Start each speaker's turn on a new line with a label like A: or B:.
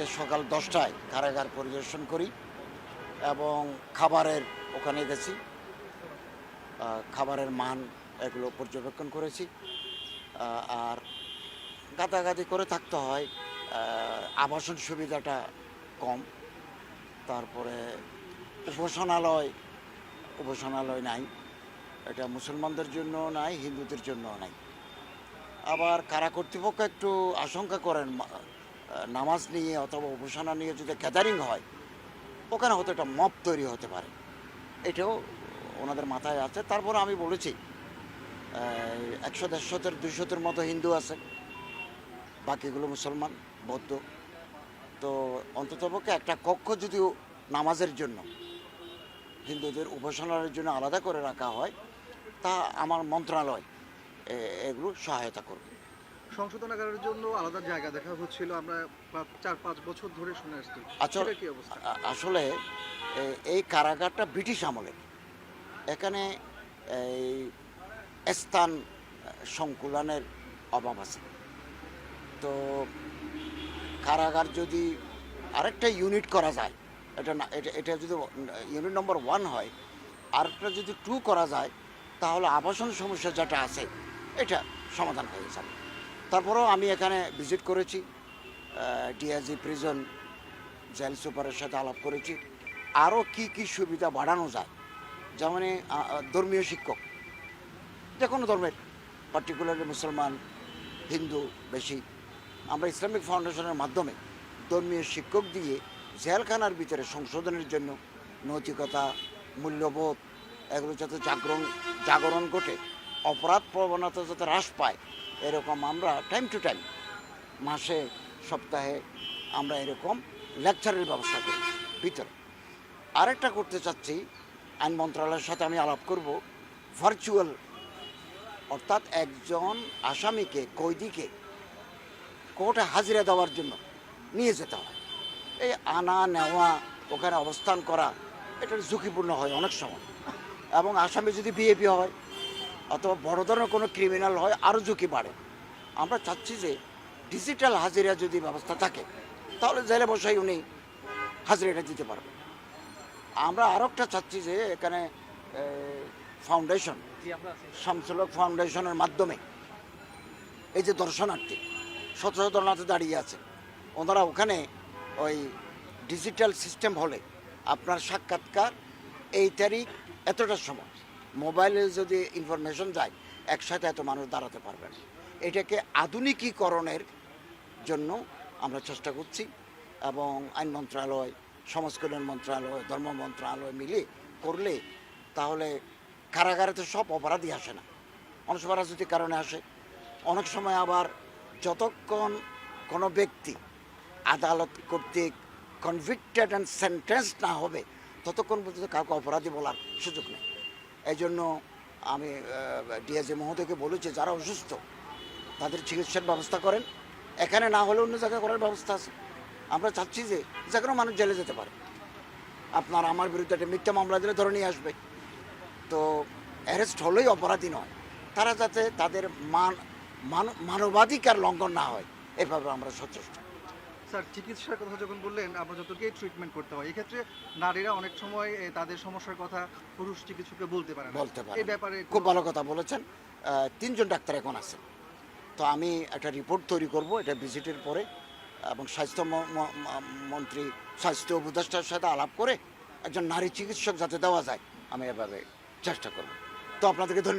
A: কালকে সকাল দশটায় কারাগার পরিদর্শন করি এবং খাবারের ওখানে গেছি। খাবারের মান এগুলো পর্যবেক্ষণ করেছি। আর গাদাগাদি করে থাকতে হয়। আবাসন সুবিধাটা কম। তারপরে উপাসনালয় উপাসনালয় নাই। এটা মুসলমানদের জন্য নাই, হিন্দুদের জন্য নাই। আবার কারা কর্তৃপক্ষ একটু আশঙ্কা করেন নামাজ নিয়ে অথবা উপাসনা নিয়ে যদি গ্যাদারিং হয়, ওখানে হয়তো একটা মপ তৈরি হতে পারে। এটাও ওনাদের মাথায় আছে। তারপরে আমি বলেছি একশো দেড়শোতের দুইশোতের মতো হিন্দু আছে, বাকিগুলো মুসলমান, বৌদ্ধ। তো অন্ততপক্ষে একটা কক্ষ যদিও নামাজের জন্য, হিন্দুদের উপাসনার জন্য আলাদা করে রাখা হয়, তা আমার মন্ত্রণালয় এগুলো সহায়তা করবে।
B: সংশোধনাগারের জন্য আলাদা জায়গা দেখা হচ্ছিল। আমরা চার পাঁচ বছর ধরে শুনে আসছি।
A: আচ্ছা
B: কি অবস্থা?
A: আসলে এই কারাগারটা ব্রিটিশ আমলের। এখানে এই স্থান সংকুলনের অভাব আছে। তো কারাগার যদি আরেকটা ইউনিট করা যায় এটা না এটা এটা যদি ইউনিট নম্বর ওয়ান হয় আরেকটা যদি টু করা যায় তাহলে আবাসন সমস্যা যেটা আছে এটা সমাধান হয়ে যাবে। তারপরেও আমি এখানে ভিজিট করেছি ডিআইজি প্রিজন জেল সুপারের সাথে আলাপ করেছি। আরও কি কি সুবিধা বাড়ানো যায়? যেমন ধর্মীয় শিক্ষক। যে কোনো ধর্মের পার্টিকুলারলি মুসলমান, হিন্দু, বেশি। আমরা ইসলামিক ফাউন্ডেশনের মাধ্যমে ধর্মীয় শিক্ষক দিয়ে জেলখানার ভিতরে সংশোধনের জন্য নৈতিকতা, মূল্যবোধ এগুলো যাতে জাগরণ জাগরণ ঘটে, অপরাধ প্রবণতা যাতে হ্রাস পায় এরকম আমরা টাইম টু টাইম মাসে, সপ্তাহে আমরা এরকম লেকচারের ব্যবস্থা করি, ভিতরে। আরেকটা করতে চাচ্ছি, আইন মন্ত্রণালয়ের সাথে আমি আলাপ করব ভার্চুয়াল অর্থাৎ একজন আসামিকে কয়েদিকে কোর্টে হাজিরা দেওয়ার জন্য নিয়ে যেতে হয়। এই আনা, নেওয়া, ওখানে অবস্থান করা এটা ঝুঁকিপূর্ণ হয় অনেক সময়। এবং আসামি যদি বিএপি হয় অথবা বড় ধরনের কোনো ক্রিমিনাল হয় আরও ঝুঁকি বাড়ে। আমরা চাচ্ছি যে ডিজিটাল হাজিরা যদি ব্যবস্থা থাকে, তাহলে জেলে বসাই উনি হাজিরাটা দিতে পারবেন। আমরা আরও একটা চাচ্ছি যে এখানে ফাউন্ডেশন শামসুলক ফাউন্ডেশনের মাধ্যমে এই যে দর্শনার্থী শত শত দাঁড়িয়ে আছে। ওনারা ওখানে ওই ডিজিটাল সিস্টেম হলে আপনার সাক্ষাৎকার এই তারিখ এতটার সময়। মোবাইলে যদি ইনফরমেশন যায়, একসাথে এত মানুষ দাঁড়াতে পারবে না। এটাকে আধুনিকীকরণের জন্য আমরা চেষ্টা করছি এবং আইন মন্ত্রণালয় সমাজ কল্যাণ মন্ত্রণালয়, ধর্ম মন্ত্রণালয় মিলে করলে তাহলে কারাগারে তো সব অপরাধী আসে না। অনেক সময় রাজনৈতিক কারণে আসে। অনেক সময় আবার যতক্ষণ কোনো ব্যক্তি আদালত কর্তৃক কনভিক্টেড অ্যান্ড সেন্টেন্স না হবে, ততক্ষণ পর্যন্ত কাউকে অপরাধী বলার সুযোগ নেই। এই জন্য আমি ডিএসএ মহোদয়কে বলেছি যারা অসুস্থ, তাদের চিকিৎসার ব্যবস্থা করেন। এখানে না হলে অন্য জায়গায় করার ব্যবস্থা আছে। আমরা চাচ্ছি যে যে কোনো মানুষ জেলে যেতে পারে। আপনার আমার বিরুদ্ধে একটা মিথ্যা মামলা দিলে ধরে নিয়ে আসবে। তো অ্যারেস্ট হলেই অপরাধী নয়। তারা যাতে তাদের মান- মানবাধিকার লঙ্ঘন না হয়, এভাবে আমরা সচেষ্ট।
B: স্যার চিকিৎসার কথা যখন বললেন আমরা যতকেই ট্রিটমেন্ট করতে হয় এক্ষেত্রে নারীরা অনেক সময় তাদের সমস্যার কথা পুরুষ চিকিৎসককে বলতে পারে
A: বলতে পারে
B: এই ব্যাপারে
A: খুব ভালো কথা বলেছেন। তিনজন ডাক্তার এখন আছেন তো আমি একটা রিপোর্ট তৈরি করব এটা ভিজিটের পরে এবং স্বাস্থ্য মন্ত্রী স্বাস্থ্য উপদেষ্টার সাথে আলাপ করে একজন নারী চিকিৎসক যাতে দেওয়া যায় আমি এভাবে চেষ্টা করব। তো আপনাদেরকে ধন্যবাদ।